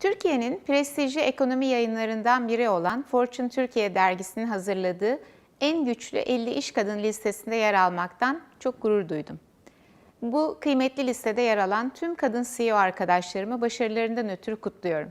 Türkiye'nin prestijli ekonomi yayınlarından biri olan Fortune Türkiye dergisinin hazırladığı en güçlü 50 iş kadın listesinde yer almaktan çok gurur duydum. Bu kıymetli listede yer alan tüm kadın CEO arkadaşlarımı başarılarından ötürü kutluyorum.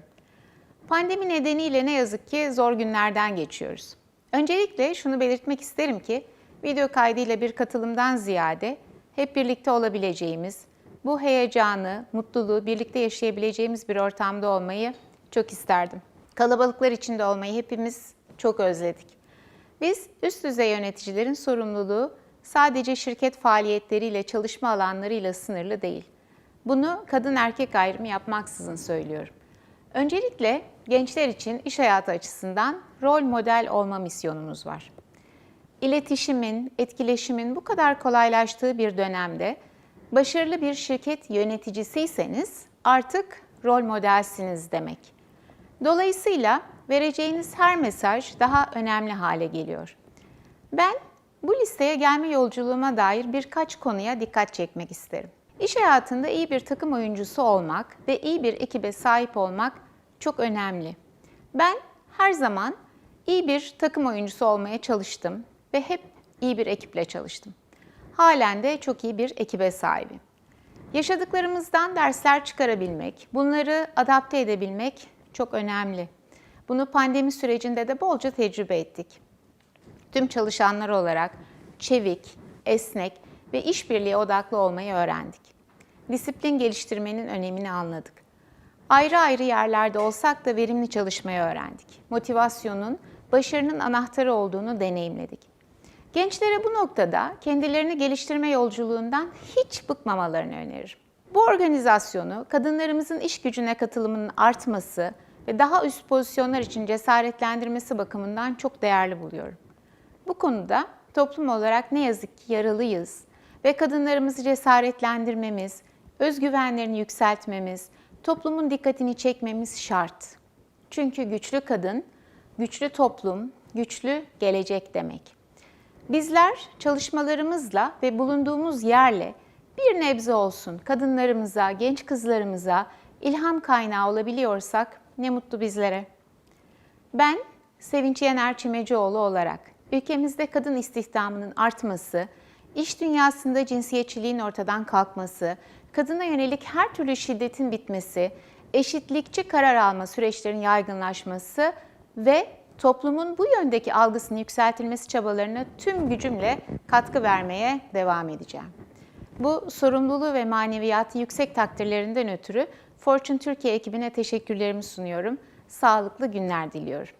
Pandemi nedeniyle ne yazık ki zor günlerden geçiyoruz. Öncelikle şunu belirtmek isterim ki video kaydıyla bir katılımdan ziyade hep birlikte olabileceğimiz, bu heyecanı, mutluluğu birlikte yaşayabileceğimiz bir ortamda olmayı çok isterdim. Kalabalıklar içinde olmayı hepimiz çok özledik. Biz üst düzey yöneticilerin sorumluluğu sadece şirket faaliyetleriyle, çalışma alanlarıyla sınırlı değil. Bunu kadın erkek ayrımı yapmaksızın söylüyorum. Öncelikle gençler için iş hayatı açısından rol model olma misyonumuz var. İletişimin, etkileşimin bu kadar kolaylaştığı bir dönemde başarılı bir şirket yöneticisiyseniz artık rol modelsiniz demek. Dolayısıyla vereceğiniz her mesaj daha önemli hale geliyor. Ben bu listeye gelme yolculuğuma dair birkaç konuya dikkat çekmek isterim. İş hayatında iyi bir takım oyuncusu olmak ve iyi bir ekibe sahip olmak çok önemli. Ben her zaman iyi bir takım oyuncusu olmaya çalıştım ve hep iyi bir ekiple çalıştım. Halen de çok iyi bir ekibe sahibim. Yaşadıklarımızdan dersler çıkarabilmek, bunları adapte edebilmek çok önemli. Bunu pandemi sürecinde de bolca tecrübe ettik. Tüm çalışanlar olarak çevik, esnek ve işbirliği odaklı olmayı öğrendik. Disiplin geliştirmenin önemini anladık. Ayrı ayrı yerlerde olsak da verimli çalışmayı öğrendik. Motivasyonun başarının anahtarı olduğunu deneyimledik. Gençlere bu noktada kendilerini geliştirme yolculuğundan hiç bıkmamalarını öneririm. Bu organizasyonu kadınlarımızın iş gücüne katılımının artması ve daha üst pozisyonlar için cesaretlendirmesi bakımından çok değerli buluyorum. Bu konuda toplum olarak ne yazık ki yaralıyız ve kadınlarımızı cesaretlendirmemiz, özgüvenlerini yükseltmemiz, toplumun dikkatini çekmemiz şart. Çünkü güçlü kadın, güçlü toplum, güçlü gelecek demek. Bizler çalışmalarımızla ve bulunduğumuz yerle bir nebze olsun kadınlarımıza, genç kızlarımıza ilham kaynağı olabiliyorsak ne mutlu bizlere. Ben Sevinç Yener Çimecioğlu olarak ülkemizde kadın istihdamının artması, iş dünyasında cinsiyetçiliğin ortadan kalkması, kadına yönelik her türlü şiddetin bitmesi, eşitlikçi karar alma süreçlerinin yaygınlaşması ve toplumun bu yöndeki algısının yükseltilmesi çabalarına tüm gücümle katkı vermeye devam edeceğim. Bu sorumluluğu ve maneviyatı yüksek takdirlerinden ötürü Fortune Türkiye ekibine teşekkürlerimi sunuyorum. Sağlıklı günler diliyorum.